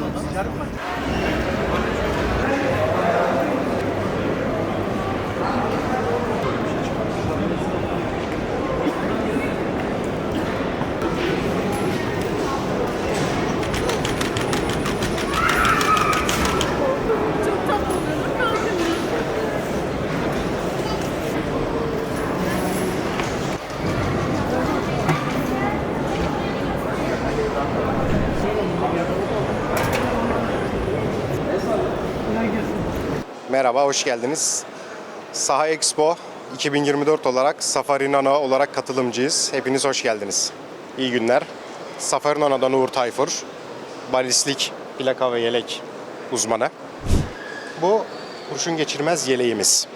Çok Merhaba, hoş geldiniz. Saha Expo 2024 olarak Safari Nano olarak katılımcıyız. Hepiniz hoş geldiniz. İyi günler. Safari Nano'dan Uğur Tayfur, balistik plaka ve yelek uzmanı. Bu kurşun geçirmez yeleğimiz.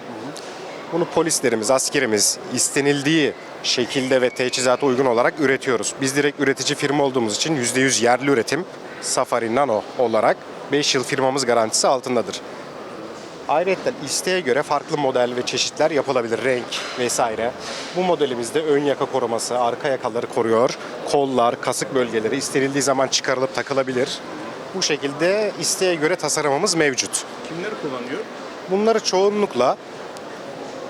Bunu polislerimiz, askerimiz istenildiği şekilde ve teçhizata uygun olarak üretiyoruz. Biz direkt üretici firma olduğumuz için %100 yerli üretim Safari Nano olarak 5 yıl firmamız garantisi altındadır. Ayrıca isteğe göre farklı model ve çeşitler yapılabilir. Renk vesaire. Bu modelimizde ön yaka koruması, arka yakaları koruyor. Kollar, kasık bölgeleri istenildiği zaman çıkarılıp takılabilir. Bu şekilde isteğe göre tasarımımız mevcut. Kimler kullanıyor? Bunları çoğunlukla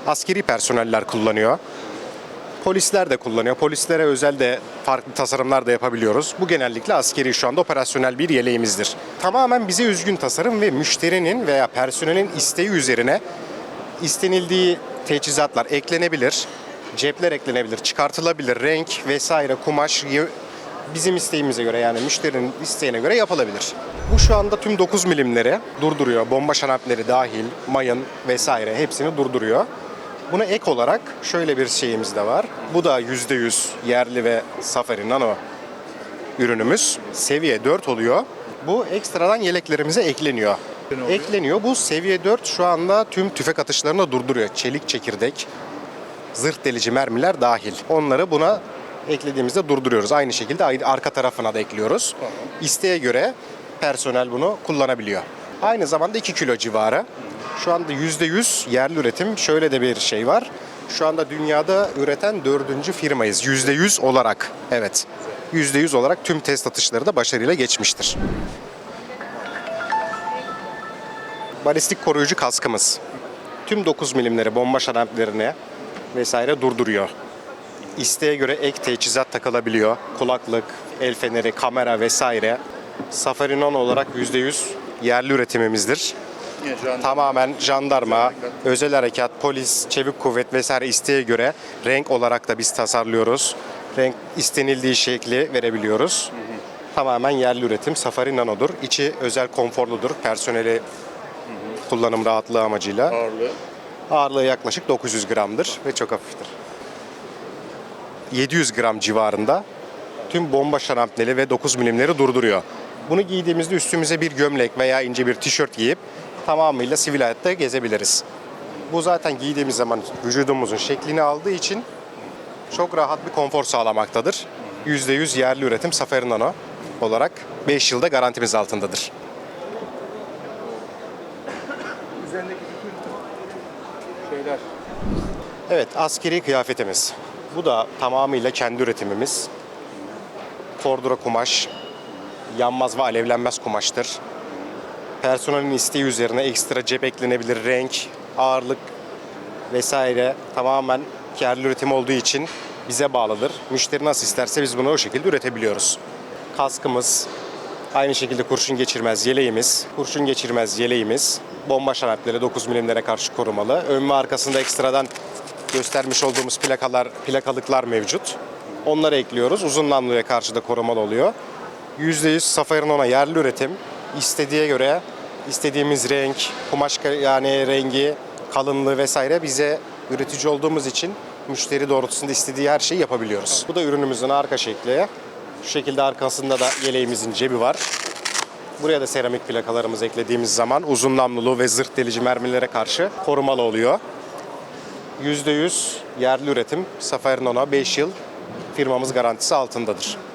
askeri personeller kullanıyor. Polisler de kullanıyor. Polislere özel de farklı tasarımlar da yapabiliyoruz. Bu genellikle askeri şu anda operasyonel bir yeleğimizdir. Tamamen bize üzgün tasarım ve müşterinin veya personelin isteği üzerine istenildiği teçhizatlar eklenebilir. Cepler eklenebilir, çıkartılabilir, renk vesaire, kumaş bizim isteğimize göre yani müşterinin isteğine göre yapılabilir. Bu şu anda tüm 9 milimleri durduruyor. Bomba şanapleri dahil, mayın vesaire hepsini durduruyor. Buna ek olarak şöyle bir şeyimiz de var. Bu da %100 yerli ve Safari Nano ürünümüz. Seviye 4 oluyor. Bu ekstradan yeleklerimize ekleniyor. Ekleniyor. Bu seviye 4 şu anda tüm tüfek atışlarını durduruyor. Çelik çekirdek, zırh delici mermiler dahil. Onları buna eklediğimizde durduruyoruz. Aynı şekilde arka tarafına da ekliyoruz. İsteğe göre personel bunu kullanabiliyor. Aynı zamanda 2 kilo civarı. Şu anda %100 yerli üretim. Şöyle de bir şey var. Şu anda dünyada üreten dördüncü firmayız. %100 olarak. Evet. %100 olarak tüm test atışları da başarıyla geçmiştir. Balistik koruyucu kaskımız. Tüm 9 milimleri bomba şaraplarını vesaire durduruyor. İsteğe göre ek teçhizat takılabiliyor. Kulaklık, el feneri, kamera vesaire. Safari Non olarak %100 yerli üretimimizdir. Tamamen jandarma, Özel harekat. özel harekat, polis, çevik kuvvet vesaire isteğe göre renk olarak da biz tasarlıyoruz. Renk istenildiği şekli verebiliyoruz. Tamamen yerli üretim Safari Nano'dur. İçi özel konforludur. Personeli kullanım rahatlığı amacıyla. ağırlığı. Ağırlığı yaklaşık 900 gramdır ve çok hafiftir. 700 gram civarında tüm bomba şarampneli ve 9 milimleri durduruyor. Bunu giydiğimizde üstümüze bir gömlek veya ince bir tişört giyip tamamıyla sivil hayatta gezebiliriz. Bu zaten giydiğimiz zaman vücudumuzun şeklini aldığı için çok rahat bir konfor sağlamaktadır. %100 yerli üretim Safari Nano olarak 5 yılda garantimiz altındadır. Üzerindeki bütün şeyler. Evet, askeri kıyafetimiz. Bu da tamamıyla kendi üretimimiz. Kordura kumaş, yanmaz ve alevlenmez kumaştır. Personelin isteği üzerine ekstra cep eklenebilir, renk, ağırlık vesaire tamamen yerli üretim olduğu için bize bağlıdır. Müşteri nasıl isterse biz bunu o şekilde üretebiliyoruz. Kaskımız, aynı şekilde kurşun geçirmez yeleğimiz, kurşun geçirmez yeleğimiz, bomba şarapları 9 milimlere karşı korumalı. Ön ve arkasında ekstradan göstermiş olduğumuz plakalar, plakalıklar mevcut. Onları ekliyoruz. Uzun namluya karşı da korumalı oluyor. %100 Safari Nano yerli üretim. İstediğe göre istediğimiz renk, kumaş yani rengi, kalınlığı vesaire bize üretici olduğumuz için müşteri doğrultusunda istediği her şeyi yapabiliyoruz. Bu da ürünümüzün arka şekli. Şu şekilde arkasında da yeleğimizin cebi var. Buraya da seramik plakalarımızı eklediğimiz zaman uzun namlulu ve zırh delici mermilere karşı korumalı oluyor. %100 yerli üretim Safari Nano 5 yıl firmamız garantisi altındadır.